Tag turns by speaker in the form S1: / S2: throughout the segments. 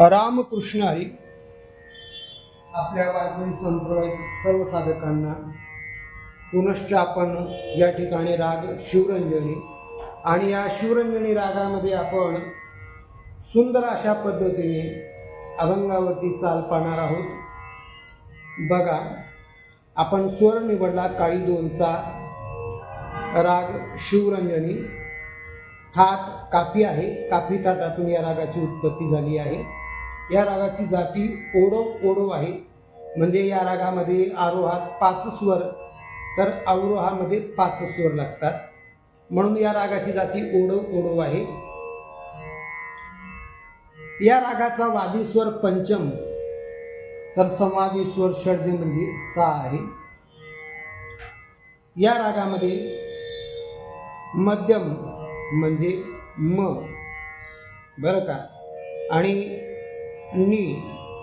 S1: रामकृष्ण हरी. आपल्या वारकरी संप्रदाय सर्व साधकांना पुनश्च आपण या ठिकाणी राग शिवरंजनी आणि या शिवरंजनी रागामध्ये आपण सुंदर अशा पद्धतीने अभंगावरती चाल पाहणार आहोत. बघा आपण स्वर निवडला काळी दोनचा राग शिवरंजनी. थाट काफी आहे काफी थाटातून या रागाची उत्पत्ती झाली आहे. या रागाची जाती ओडव ओडव आहे. म्हणजे या रागामध्ये आरोहात पाच स्वर तर अवरोहामध्ये पाच स्वर लागतात. म्हणून या रागाची जाती ओडव ओडव आहे. या रागाचा वादी स्वर पंचम तर संवादी स्वर षडज म्हणजे सहा आहे. या रागामध्ये मध्यम म्हणजे म बरं का? आणि नी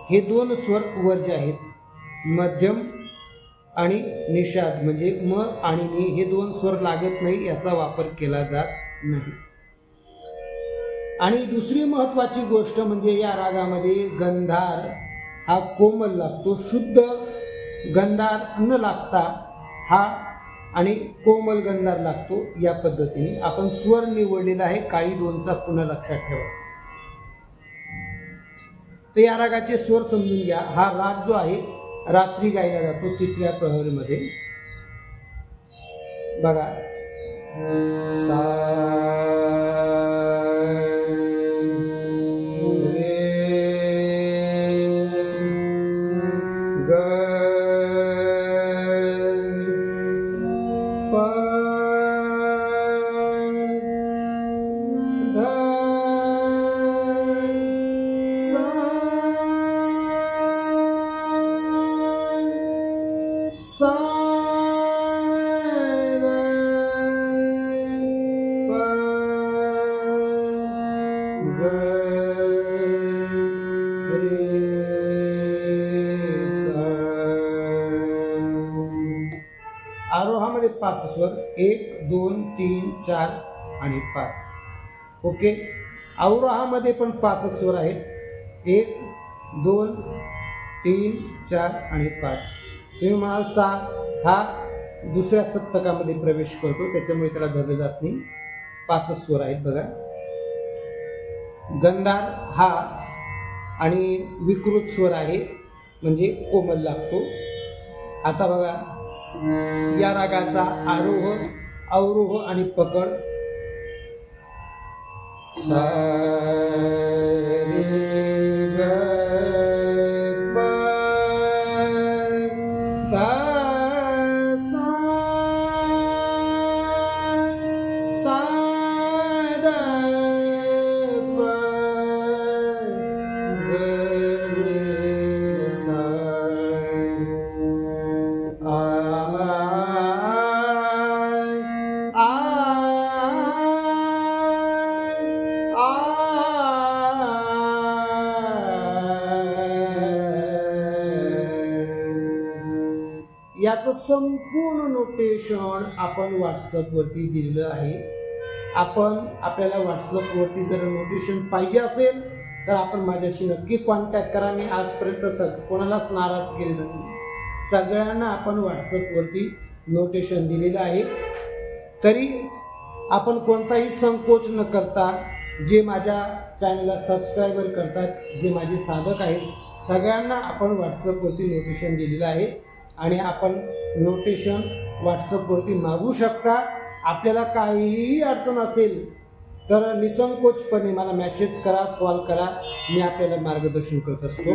S1: हे दोन स्वर वर्ज्य आहेत मध्यम आणि निषाद म्हणजे म आणि नी हे दोन स्वर लागत नाही याचा वापर केला जात नाही. आणि दुसरी महत्त्वाची गोष्ट म्हणजे या रागामध्ये गंधार हा कोमल लागतो. शुद्ध गंधार न लागता हा आणि कोमल गंधार लागतो या पद्धतीने. आपण स्वर निवडलेला आहे काळी दोनचा पुन्हा लक्षात ठेवा. तर या रागाचे स्वर समजून घ्या. हा राग जो आहे रात्री गायला जातो तिसऱ्या प्रहरीमध्ये. बघा. सा पाच स्वर. एक दोन तीन चार आणि पाच. ओके अवरोहामध्ये पण पाच स्वर आहेत. एक दोन तीन चार आणि पाच. तुम्ही म्हणाल सा हा दुसऱ्या सप्तकामध्ये प्रवेश करतो. त्याच्यामुळे त्याला धरले जात नाही. पाच स्वर आहेत बघा. गंधार हा आणि विकृत स्वर आहे. म्हणजे कोमल लागतो. आता बघा. या रागाचा आरोह अवरोह आणि पकड. सा याचं संपूर्ण नोटेशन आपण व्हॉट्सअपवरती दिलेलं आहे. आपण आपल्याला व्हॉट्सअपवरती जर नोटेशन पाहिजे असेल तर आपण माझ्याशी नक्की कॉन्टॅक्ट करा. मी आजपर्यंत सग कोणालाच नाराज केलेलं नाही. सगळ्यांना आपण व्हॉट्सअपवरती नोटेशन दिलेलं आहे. तरी आपण कोणताही संकोच न करता जे माझ्या चॅनलला सबस्क्रायबर करतात जे माझे साधक आहेत सगळ्यांना आपण व्हॉट्सअपवरती नोटेशन दिलेलं आहे. आणि आपण नोटेशन व्हॉट्सअपवरती मागू शकता. आपल्याला काहीही अडचण असेल तर निसंकोचपणे मला मेसेज करा कॉल करा. मी आपल्याला मार्गदर्शन करत असतो.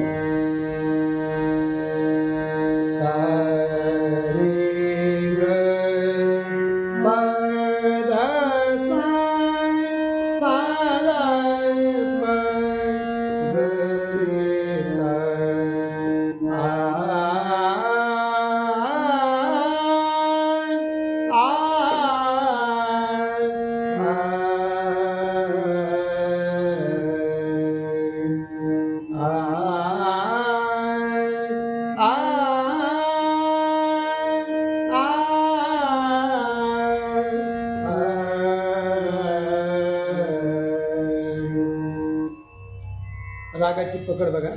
S1: रागाची पकड बघा.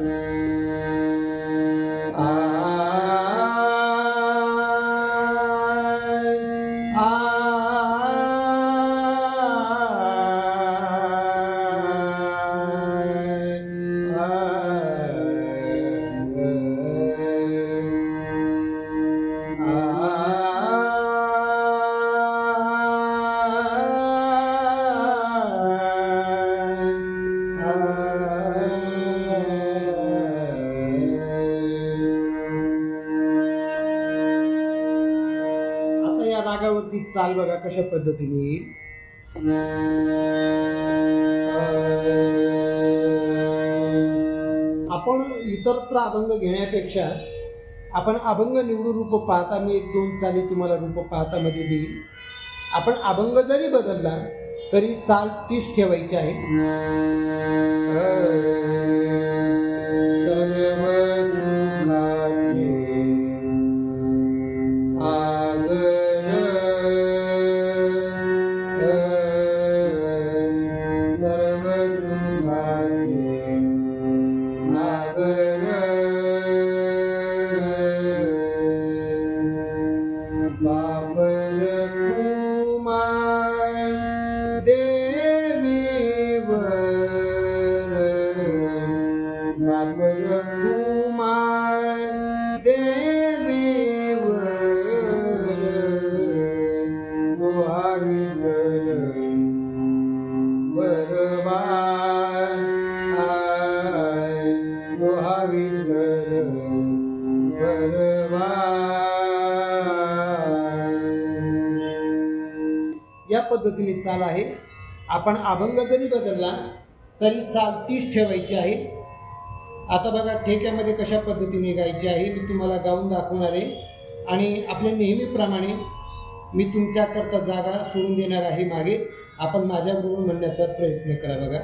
S1: ताल चाल बघा कशा पद्धतीने येईल. आपण इतरत्र अभंग घेण्यापेक्षा आपण अभंग निवडू रूप पाहता मी एक दोन चाली तुम्हाला रूप पाहता मध्ये देईल. आपण अभंग जरी बदलला तरी चाल तीच ठेवायची आहे. पद्धतीने चाल आहे. आपण अभंग जरी बदलला तरी चाल तीच ठेवायची आहे. आता बघा ठेक्यामध्ये कशा पद्धतीने गायची आहे मी तुम्हाला गाऊन दाखवणार आहे. आणि आपल्या नेहमीप्रमाणे मी तुमच्याकरता जागा सोडून देणार आहे मागे. आपण माझ्याबरोबर म्हणण्याचा प्रयत्न करा बघा.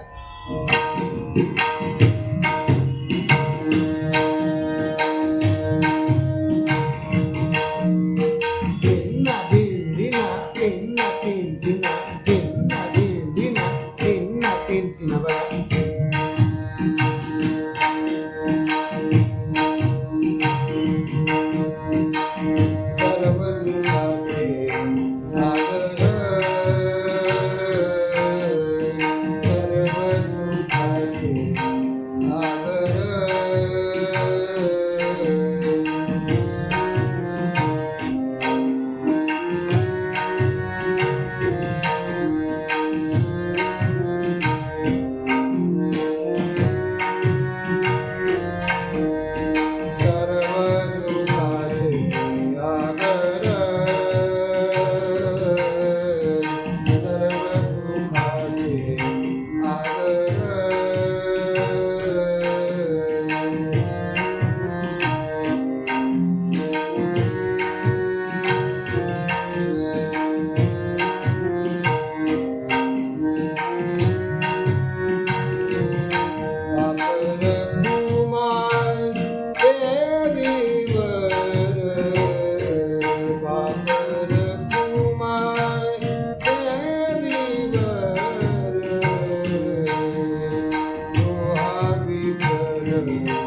S1: together.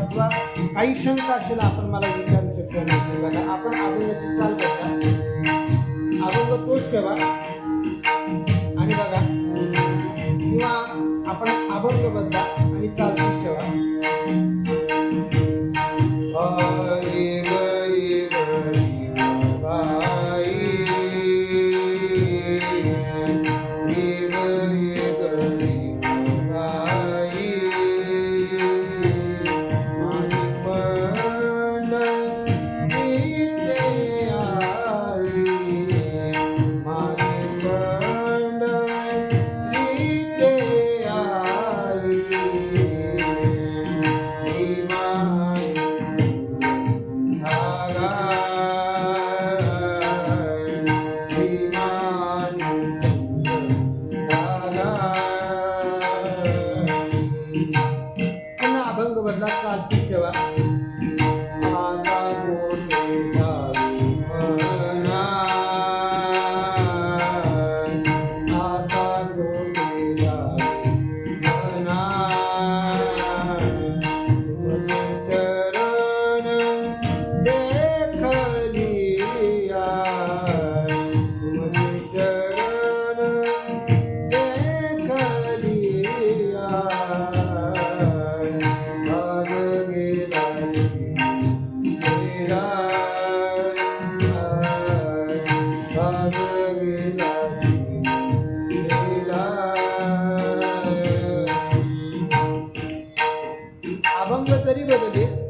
S1: प्रॉब्लेम असेल अथवा काही शंका असेल आपण मला विचारू शकतो बघा आपण अभंगाची चाल करता अभंग तोच ठेवा. आणि बघा किंवा आपण अभंग बदला आणि चाल तोच ठेवा.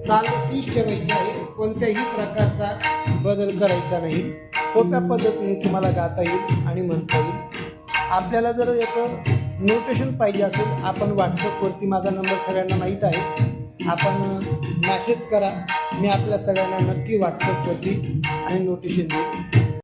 S1: चाल तीच ठेवायची आहे. कोणत्याही प्रकारचा बदल करायचा नाही. सोप्या पद्धतीने तुम्हाला गाता येईल आणि म्हणता येईल. आपल्याला जर याचं नोटेशन पाहिजे असेल आपण व्हॉट्सअपवरती माझा नंबर सगळ्यांना माहीत आहे. आपण मॅसेज करा. मी आपल्या सगळ्यांना नक्की व्हॉट्सअपवरती आणि नोटिशन देईन